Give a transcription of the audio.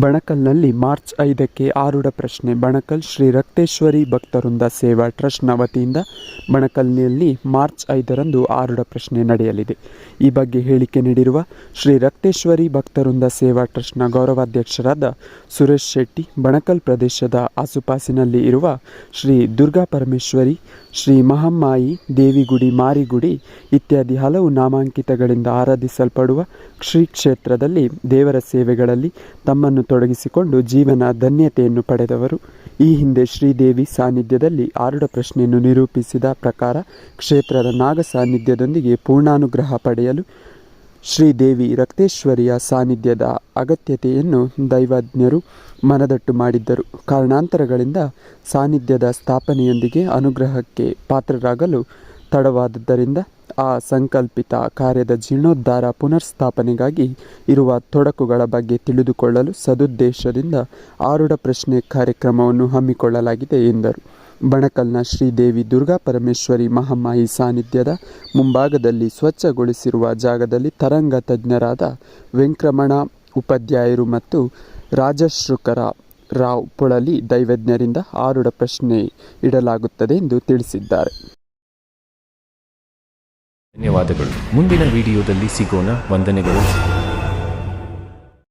ಬಣಕಲ್ನಲ್ಲಿ March ಐದಕ್ಕೆ ಆರುಡ ಪ್ರಶ್ನೆ, ಬಣಕಲ್ ಶ್ರೀ ರಕ್ತೇಶ್ವರಿ ಭಕ್ತವೃಂದ ಸೇವಾ ಟ್ರಸ್ಟ್ನ ವತಿಯಿಂದ ಬಣಕಲ್ನಲ್ಲಿ ಮಾರ್ಚ್ ಐದರಂದು ಆರುಡ ಪ್ರಶ್ನೆ ನಡೆಯಲಿದೆ. ಈ ಬಗ್ಗೆ ಹೇಳಿಕೆ ನೀಡಿರುವ ಶ್ರೀ ರಕ್ತೇಶ್ವರಿ ಭಕ್ತವೃಂದ ಸೇವಾ ಟ್ರಸ್ಟ್ನ ಗೌರವಾಧ್ಯಕ್ಷರಾದ ಸುರೇಶ್ ಶೆಟ್ಟಿ, ಬಣಕಲ್ ಪ್ರದೇಶದ ಆಸುಪಾಸಿನಲ್ಲಿ ಇರುವ ಶ್ರೀ ದುರ್ಗಾ ಪರಮೇಶ್ವರಿ, ಶ್ರೀ ಮಹಮ್ಮಾಯಿ, ದೇವಿಗುಡಿ, ಮಾರಿಗುಡಿ ಇತ್ಯಾದಿ ಹಲವು ನಾಮಾಂಕಿತಗಳಿಂದ ಆರಾಧಿಸಲ್ಪಡುವ ಶ್ರೀ ಕ್ಷೇತ್ರದಲ್ಲಿ ದೇವರ ಸೇವೆಗಳಲ್ಲಿ ತಮ್ಮನ್ನು ತೊಡಗಿಸಿಕೊಂಡು ಜೀವನ ಧನ್ಯತೆಯನ್ನು ಪಡೆದವರು. ಈ ಹಿಂದೆ ಶ್ರೀದೇವಿ ಸಾನ್ನಿಧ್ಯದಲ್ಲಿ ಆರುಡ ಪ್ರಶ್ನೆಯನ್ನು ನಿರೂಪಿಸಿದ ಪ್ರಕಾರ ಕ್ಷೇತ್ರದ ನಾಗ ಸಾನ್ನಿಧ್ಯದೊಂದಿಗೆ ಪೂರ್ಣಾನುಗ್ರಹ ಪಡೆಯಲು ಶ್ರೀದೇವಿ ರಕ್ತೇಶ್ವರಿಯ ಸಾನ್ನಿಧ್ಯದ ಅಗತ್ಯತೆಯನ್ನು ದೈವಜ್ಞರು ಮನದಟ್ಟು ಮಾಡಿದ್ದರು. ಕಾರಣಾಂತರಗಳಿಂದ ಸಾನ್ನಿಧ್ಯದ ಸ್ಥಾಪನೆಯೊಂದಿಗೆ ಅನುಗ್ರಹಕ್ಕೆ ಪಾತ್ರರಾಗಲು ತಡವಾದದ್ದರಿಂದ ಆ ಸಂಕಲ್ಪಿತ ಕಾರ್ಯದ ಜೀರ್ಣೋದ್ಧಾರ ಪುನರ್ಸ್ಥಾಪನೆಗಾಗಿ ಇರುವ ತೊಡಕುಗಳ ಬಗ್ಗೆ ತಿಳಿದುಕೊಳ್ಳಲು ಸದುದ್ದೇಶದಿಂದ ಆರುಡ ಪ್ರಶ್ನೆ ಕಾರ್ಯಕ್ರಮವನ್ನು ಹಮ್ಮಿಕೊಳ್ಳಲಾಗಿದೆ ಎಂದರು. ಬಣಕಲ್ನ ಶ್ರೀದೇವಿ ದುರ್ಗಾ ಪರಮೇಶ್ವರಿ ಮಹಾಮಾಯಿ ಸಾನ್ನಿಧ್ಯದ ಮುಂಭಾಗದಲ್ಲಿ ಸ್ವಚ್ಛಗೊಳಿಸಿರುವ ಜಾಗದಲ್ಲಿ ತರಂಗ ತಜ್ಞರಾದ ವೆಂಕ್ರಮಣ ಉಪಾಧ್ಯಾಯರು ಮತ್ತು ರಾಜಶೃಕರ ರಾವ್ ಪೊಳಲಿ ದೈವಜ್ಞರಿಂದ ಆರುಡ ಪ್ರಶ್ನೆ ಇಡಲಾಗುತ್ತದೆ ಎಂದು ತಿಳಿಸಿದ್ದಾರೆ. ಧನ್ಯವಾದಗಳು. ಮುಂದಿನ ವಿಡಿಯೋದಲ್ಲಿ ಸಿಗೋಣ. ವಂದನೆಗಳು.